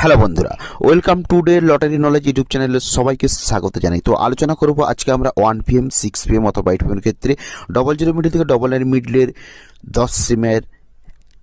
Hello বন্ধুরা, welcome to day lottery knowledge YouTube চ্যানেলে সবাইকে স্বাগত জানাই। তো আলোচনা করব আজকে আমরা ওয়ান পিএম সিক্স পিএম অথবা এইট পিএম ক্ষেত্রে। ডবল জিরো মিডিল থেকে ডবল নাইন মিডলের দশ সিমের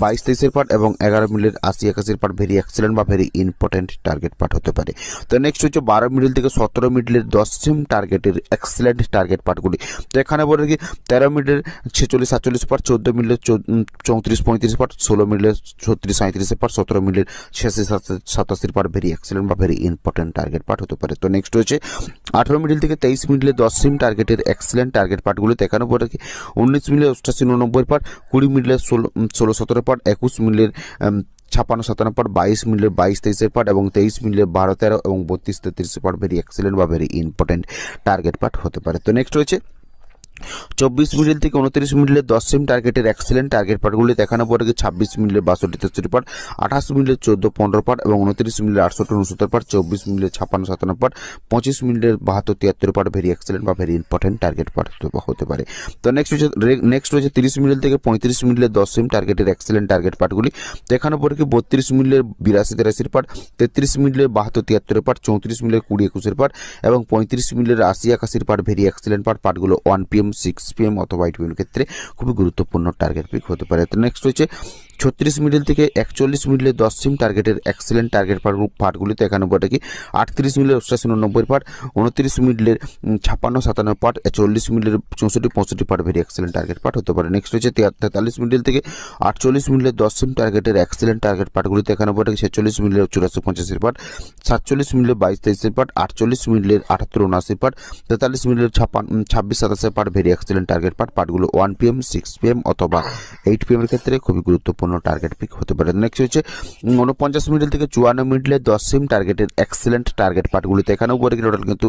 বাইশ তেইশের পার্ট এবং এগারো মিডলের আশি একাশির পার্ট ভেরি এক্সেলেন্ট বা ভেরি ইম্পর্টেন্ট টার্গেট পার্ট হতে পারে। তো নেক্সট হচ্ছে বারো মিডিল থেকে সতেরো মিডিলের দশ সিম টার্গেটের এক্সেলেন্ট টার্গেট পার্টগুলি তো এখানে বলে কি তেরো মিডলের ছেচল্লিশ, সাতচল্লিশ পার্ট চোদ্দ মিডলের চৌত্রিশ, পঁয়ত্রিশ পার্ট ষোলো মিডলের ছত্রিশ সাঁত্রিশের পার্ট সতেরো মিডলের ছিয়াশি সাতাশির পার্ট ভেরি এক্সেলেন্ট বা ভেরি ইম্পর্টেন্ট টার্গেট পার্ট হতে পারে। তো নেক্সট হচ্ছে আঠেরো মিডিল থেকে তেইশ মিডিলের দশ সিম টার্গেটের এক্সেলেন্ট টার্গেট পার্টগুলি তো এখানে বলে কি উনিশ মিডলের অষ্টাশি, উননব্বই পার্ট কুড়ি মিডিলের ষোলো ষোলো, সতেরো পার্ট একুশ মিলের ছাপান্ন, সাতান্ন পট, বাইশ মিলের, বাইশ, তেইশের পার্ট এবং তেইশ মিলের বারো, তেরো এবং বত্রিশ তেত্রিশের পার্ট ভেরি এক্সেলেন্ট বা ভেরি ইম্পর্টেন্ট টার্গেট পার্ট হতে পারে। তো নেক্সট রয়েছে চব্বিশ মিনিট থেকে উনত্রিশ মিনিটের দশ সিম টার্গেটের এক্সেলেন্ট টার্গেট পার্টগুলি দেখানো পরে ছাব্বিশ মিনিটের বাষট্টি তেষট্টি পার্ট আঠাশ মিনিটের চোদ্দ, পনেরো পার্ট এবং উনত্রিশ মিনিটের আটষট্টি, উনসত্তর পার্ট চব্বিশ মিনিটের ছাপ্পান্ন, সাতান্ন পার্ট পঁচিশ মিনিটের বাহাত্তর, তিয়াত্তর পার্ট ভেরি এক্সেলেন্ট বা ভেরি ইম্পর্টেন্ট টার্গেট পার্ট হতে পারে। তো নেক্সট হচ্ছে নেক্সট রয়েছে তিরিশ মিনিট থেকে পঁয়ত্রিশ মিনিটের দশ সেম টার্গেটের এক্সেলেন্ট টার্গেট পার্টগুলি দেখানো পরে কি বত্রিশ মিনিটের বিরাশি, তেরাশির পার্ট তেত্রিশ মিনিটের বাহাত্তর তিয়াত্তরের পার্ট চৌত্রিশ মিনিটের কুড়ি, একুশের পার্ট এবং পঁয়ত্রিশ মিনিটের আশি, একাশির পার্ট ভেরি এক্সেলেন্ট পার্ট পার্টগুলো ওয়ান পিএম সিক্স পিএম অথবা এইট পিএম ক্ষেত্রে খুবই গুরুত্বপূর্ণ টার্গেট পিক হতে পারে। তো নেক্সট হচ্ছে ছত্রিশ মিডল থেকে একচল্লিশ মিডলের দশ সিম টার্গেটের এক্সেলেন্ট টার্গেট পার্ট পার্টগুলিতে এখানে বটে কি আটত্রিশ মিডলের অষ্টাশি উননব্বই পার্ট উনত্রিশ মিডলের ছাপ্পান্ন সাতান্ন পার্ট চল্লিশ মিডলের চৌষট্টি পঁয়ষট্টি part very excellent target part হতে পারে। নেক্সট হচ্ছে তেতাল্লিশ মিডল থেকে আটচল্লিশ মিডলের দশ সিম টার্গেটের এক্সেলেন্ট টার্গেট পার্টগুলিতে এখানে বটে ছেচল্লিশ মিডলের চুরাশি পঞ্চাশের পার্ট সাতচল্লিশ মিডলের বাইশ তেইশের পার্ট আটচল্লিশ মিডলের আটাত্তর উনআশি পার্ট তেতাল্লিশ মিডলের ছাপ্পান্ন ছাব্বিশ সাতাশের part very excellent target part পার্টগুলো ওয়ান পিএম সিক্স পিএম অথবা এইট পিএমের ক্ষেত্রে খুবই গুরুত্বপূর্ণ। টার্গেট পিক হতে পারে। নেক্সট হচ্ছে উনপঞ্চাশ মিডল থেকে চুয়ান্ন মিডলে দশ সিম টার্গেটের এক্সেলেন্ট টার্গেট পার্টগুলিতে এখানেও করে গেলে টোটাল কিন্তু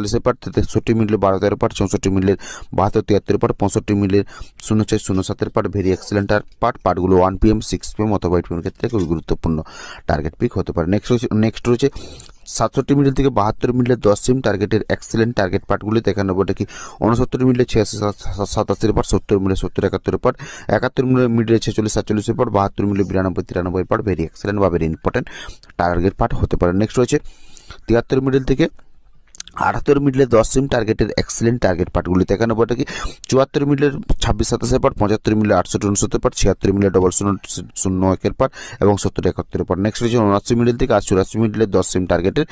তেতাল্লিশের পার্ট তেষট্টি মিনিটে বারো তেরো পার্ট চৌষট্টি মিনিটের বাহাত্তর তিয়াত্তর পার্ট পঁয়ষট্টি মিনিটের শূন্য ছয় শূন্য সাতের পার্ট ভেরি এক্সেলেন্ট পার্ট পার্টগুলো ওয়ান পিএম সিক্স পিএম অথবা এইট পিএম ক্ষেত্রে খুবই গুরুত্বপূর্ণ টার্গেট পিক হতে পারে। নেক্সট রয়েছে নেক্সট রয়েছে সাতষট্টি মিনিট থেকে বাহাত্তর মিনিটের দশ সিম টার্গেটের এক্সেলেন্ট টার্গেট পার্টগুলি দেখানো বটে কি উনসত্তর মিনিটে ছিয়াশি সাতাশির পার, সত্তর মিনিটে সত্তর, একাত্তর পার, একাত্তর মিনিট মিনিটে ছেচল্লিশ, সাতচল্লিশের পর, বাহাত্তর মিনিটে বিরানব্বই, তিরানব্বই পার ভেরি এক্সেলেন্ট বা ভেরি ইম্পর্টেন্ট টার্গেট পার্ট হতে পারে। নেক্সট রয়েছে, তিয়াত্তর মিনিট থেকে আটাত্তর মিডলে দশ সিম টার্গেটের এক্সেলেন্ট টার্গেট পার্টগুলিতে এখানে বটে কি? চুয়াত্তর মিডলের ছাব্বিশ সাতাশের পার্ট পঁচাত্তর মিলে আটষট্টি উনসত্তর পার্ট ছিয়াত্তর মিলে ডবল শূন্য শূন্য একের পার্ট এবং সত্তর একাত্তর পার্ট নেক্সট রয়েছে উনআশি মিডল থেকে আর চুরাশি মিডলের দশ সিম টার্গেটের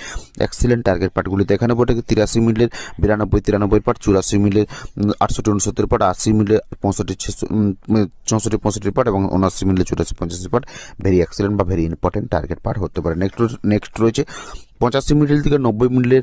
এক্সেলেন্ট টার্গেট পার্টগুলিতে এখানে বটে কি? তিরাশি মিডলের বিরানব্বই, তিরানব্বই পার্ট চুরাশি মিলের আটষট্টি উনসত্তর পার্ট আশি মিলে পঁয়ষট্টি চৌষট্টি, পঁয়ষট্টি পার্ট এবং উনআশি মিলে চুরাশি পঞ্চাশি পার্ট ভেরি এক্সেলেন্ট বা ভেরি ইম্পর্টেন্ট টার্গেট পার্ট হতে পারে। নেক্সট নেক্সট রয়েছে পঁচাশি মিডল থেকে নব্বই মিডলের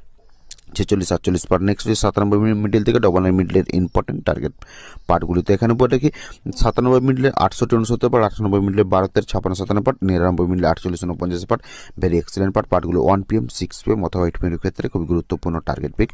ছেচল্লিশ, সাতচল্লিশ পার্ট নেক্সট হচ্ছে সাতানব্বই মিডিল থেকে ডবল নাইন মিডিলের ইম্পর্টেন্ট টার্গেট পার্টগুলিতে এখানে বলে রাখি, সাতানব্বই মিনিটের আটষট্টি, উনসত্তর পার্ট আটানব্বই মিনিটের বারোতের ছাপান্ন সাতান্ন পার্ট নিরানব্বই মিনিটে আটচল্লিশ উনপঞ্চাশ পার্ট ভেরি এক্সিলেন্ট পার্ট পার্টগুলো ওয়ান পিএম সিক্স পিএম অথবা এইট পিএমের ক্ষেত্রে খুবই গুরুত্বপূর্ণ টার্গেট পিক